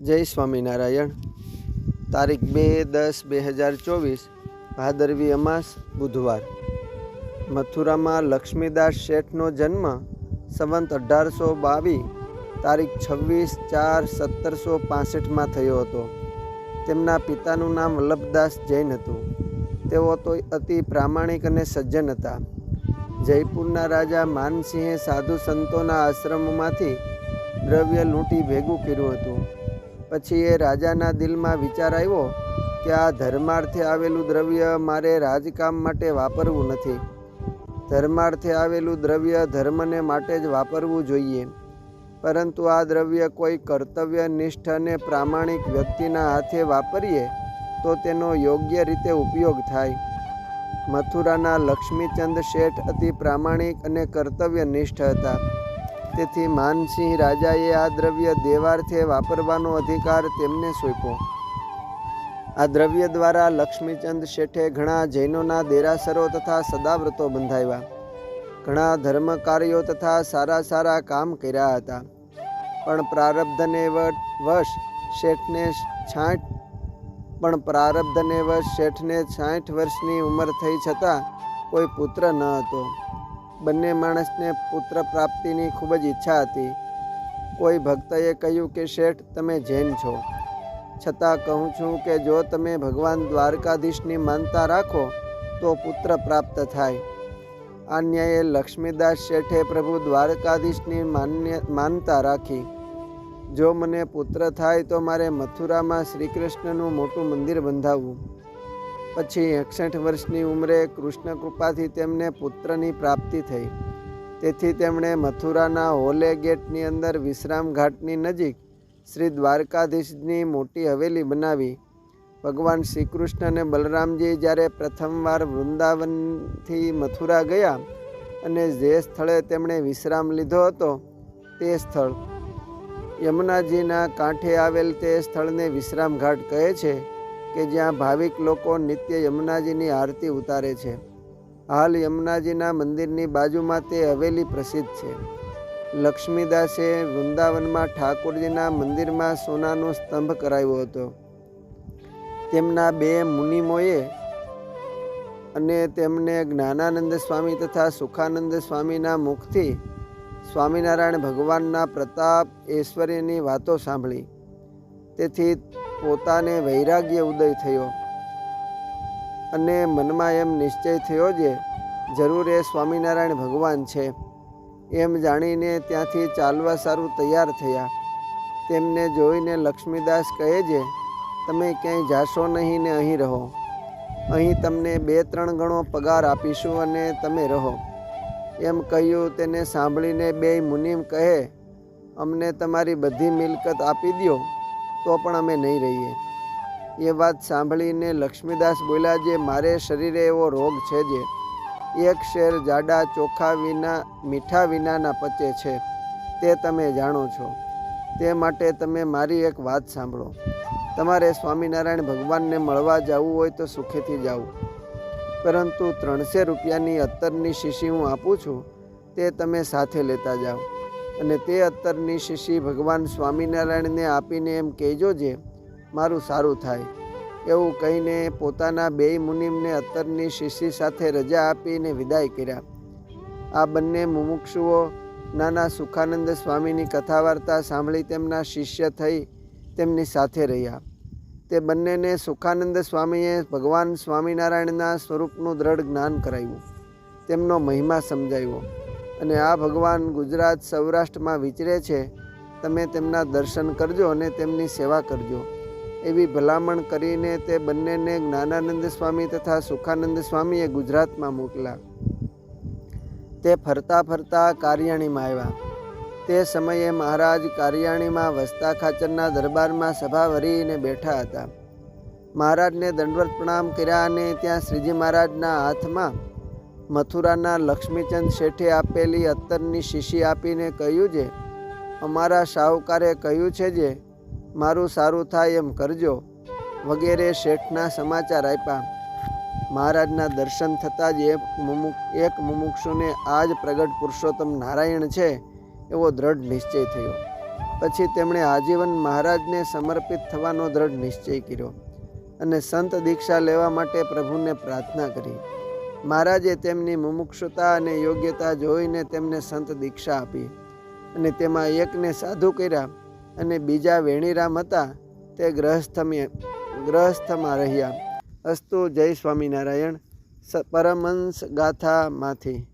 જય સ્વામિનારાયણ. તારીખ બે દસ બે હજાર ચોવીસ, ભાદરવી અમાસ, બુધવાર. મથુરામાં લક્ષ્મીદાસ શેઠનો જન્મ સંવંત અઢારસો બાવીસ, તારીખ છવ્વીસ ચાર સત્તરસો પાસઠમાં થયો હતો. તેમના પિતાનું નામ વલ્લભદાસ જૈન હતું. તેઓ તો અતિ પ્રામાણિક અને સજ્જન હતા. જયપુરના રાજા માનસિંહે સાધુ સંતોના આશ્રમમાંથી દ્રવ્ય લૂંટી ભેગું કર્યું હતું. પછી એ રાજાના દિલમાં વિચાર આવ્યો કે આ ધર્માર્થે આવેલું દ્રવ્ય મારે રાજકામ માટે વાપરવું નથી. ધર્માર્થે આવેલું દ્રવ્ય ધર્મને માટે જ વાપરવું જોઈએ. પરંતુ આ દ્રવ્ય કોઈ કર્તવ્યનિષ્ઠ અને પ્રામાણિક વ્યક્તિના હાથે વાપરીએ તો તેનો યોગ્ય રીતે ઉપયોગ થાય. મથુરાના લક્ષ્મીચંદ શેઠ અતિ પ્રામાણિક અને કર્તવ્યનિષ્ઠ હતા. તેથી માનસિંહ રાજાએ આ દ્રવ્ય દેવાર્થે વાપરવાનો અધિકાર તેમને સોંપ્યો. આ દ્રવ્ય દ્વારા લક્ષ્મીચંદ શેઠે ઘણા જૈનોના દેરાસરો તથા સદાવ્રતો બંધાવ્યા. ઘણા ધર્મ કાર્યો તથા સારા સારા કામ કર્યા હતા. પણ પ્રારબ્ધને વશ શેઠને છાંઠ પણ પ્રારબ્ધને વશ શેઠને છાંઠ વર્ષની ઉંમર થઈ છતાં કોઈ પુત્ર ન હતો. બંને માણસને પુત્ર પ્રાપ્તિની ખૂબ જ ઈચ્છા હતી. કોઈ ભક્તએ કહ્યું કે, શેઠ, તમે જૈન છો. છતાં કહું છું કે, જો તમે ભગવાન દ્વારકાધીશની માનતા રાખો, તો પુત્ર પ્રાપ્ત થાય. આ લક્ષ્મીદાસ શેઠે પ્રભુ દ્વારકાધીશની માન્ય, માનતા રાખી. જો મને પુત્ર થાય, તો મારે મથુરામાં શ્રી કૃષ્ણનું મોટું મંદિર બંધાવવું. પછી એકસઠ વર્ષની ઉંમરે કૃષ્ણ કૃપાથી તેમને પુત્રની પ્રાપ્તિ થઈ. તેથી તેમણે મથુરાના હોલે ગેટની અંદર વિશ્રામ ઘાટની નજીક શ્રી દ્વારકાધીશની મોટી હવેલી બનાવી. ભગવાન શ્રી કૃષ્ણ અને બલરામજી જ્યારે પ્રથમવાર વૃંદાવનથી મથુરા ગયા અને જે સ્થળે તેમણે વિશ્રામ લીધો હતો તે સ્થળ. યમુનાજીના કાંઠે આવેલ તે સ્થળને વિશ્રામ ઘાટ કહે છે. કે જ્યાં ભાવિક લોકો નિત્ય યમુનાજીની આરતી ઉતારે છે. હાલ યમુનાજીના મંદિરની બાજુમાં તે હવેલી પ્રસિદ્ધ છે. લક્ષ્મીદાસે વૃંદાવનમાં ઠાકોરજીના મંદિરમાં સોનાનો સ્તંભ કરાવ્યો હતો. તેમના બે મુનિમોએ અને તેમને જ્ઞાનાનંદ સ્વામી તથા સુખાનંદ સ્વામીના મુખથી સ્વામિનારાયણ ભગવાનના પ્રતાપ ઐશ્વર્યની વાતો સાંભળી. તેથી પોતાને વૈરાગ્ય ઉદય થયો. અને મનમાં એમ નિશ્ચય થયો જે જરૂર એ સ્વામિનારાયણ ભગવાન છે. એમ જાણીને ત્યાંથી ચાલવા સારું તૈયાર થયા. તેમને જોઈને લક્ષ્મીદાસ કહે છે, તમે ક્યાંય જાશો નહીં ને અહીં રહો. અહીં તમને બે ત્રણ ગણો પગાર આપીશું અને તમે રહો. એમ કહ્યું, તેને સાંભળીને બે મુનિમ કહે, અમને તમારી બધી મિલકત આપી દો તો પણ અમે નહીં રહીએ. એ વાત સાંભળીને લક્ષ્મીદાસ બોલ્યા, જે મારે શરીરે એવો રોગ છે જે એક શેર જાડા, ચોખા વિના, મીઠા વિનાના પચે છે, તે તમે જાણો છો. તે માટે તમે મારી એક વાત સાંભળો. તમારે સ્વામિનારાયણ ભગવાનને મળવા જવું હોય તો સુખેથી જાઓ. પરંતુ ત્રણસો રૂપિયાની અત્તરની શીશી હું આપું છું, તે તમે સાથે લેતા જાઓ. અને તે અત્તરની શીશી ભગવાન સ્વામિનારાયણને આપીને એમ કહેજો જે, મારું સારું થાય. એવું કહીને પોતાના બે મુનિમને અત્તરની શીશી સાથે રજા આપીને વિદાય કર્યા. આ બંને મુમુક્ષુઓ નાના સુખાનંદ સ્વામીની કથા વાર્તા સાંભળી તેમના શિષ્ય થઈ તેમની સાથે રહ્યા. તે બંનેને સુખાનંદ સ્વામીએ ભગવાન સ્વામિનારાયણના સ્વરૂપનું દ્રઢ જ્ઞાન કરાવ્યું. તેમનો મહિમા સમજાવ્યો. અને આ ભગવાન ગુજરાત સૌરાષ્ટ્રમાં વિચરે છે, તમે તેમના દર્શન કરજો અને તેમની સેવા કરજો. એવી ભલામણ કરીને તે બંનેને જ્ઞાનાનંદ સ્વામી તથા સુખાનંદ સ્વામીએ ગુજરાતમાં મોકલા તે ફરતા ફરતા કારિયાણીમાં આવ્યા. તે સમયે મહારાજ કારિયાણીમાં વસ્તા ખાચરના દરબારમાં સભા ભરીને બેઠા હતા. મહારાજને દંડવત પ્રણામ કર્યા અને ત્યાં શ્રીજી મહારાજના હાથમાં મથુરાના લક્ષ્મીચંદ શેઠે આપેલી અત્તરની શીશી આપીને કહ્યું છે, અમારા શાહુકારે કહ્યું છે જે, મારું સારું થાય એમ કરજો, વગેરે શેઠના સમાચાર આપ્યા. મહારાજના દર્શન થતાં જ એક મુમુક, એક મુમુક્ષુને આ જ પ્રગટ પુરુષોત્તમ નારાયણ છે એવો દ્રઢ નિશ્ચય થયો. પછી તેમણે આજીવન મહારાજને સમર્પિત થવાનો દ્રઢ નિશ્ચય કર્યો અને સંત દીક્ષા લેવા માટે પ્રભુને પ્રાર્થના કરી. મહારાજે તેમની મુમુક્ષુતા અને યોગ્યતા જોઈને તેમને સંત દીક્ષા આપી અને તેમાં એકને સાધુ કર્યા અને બીજા વેણીરામ હતા, તે ગ્રહસ્થમે, ગ્રહસ્થમાં રહ્યા. અસ્તુ જય સ્વામિનારાયણ પરમહંસ ગાથામાંથી.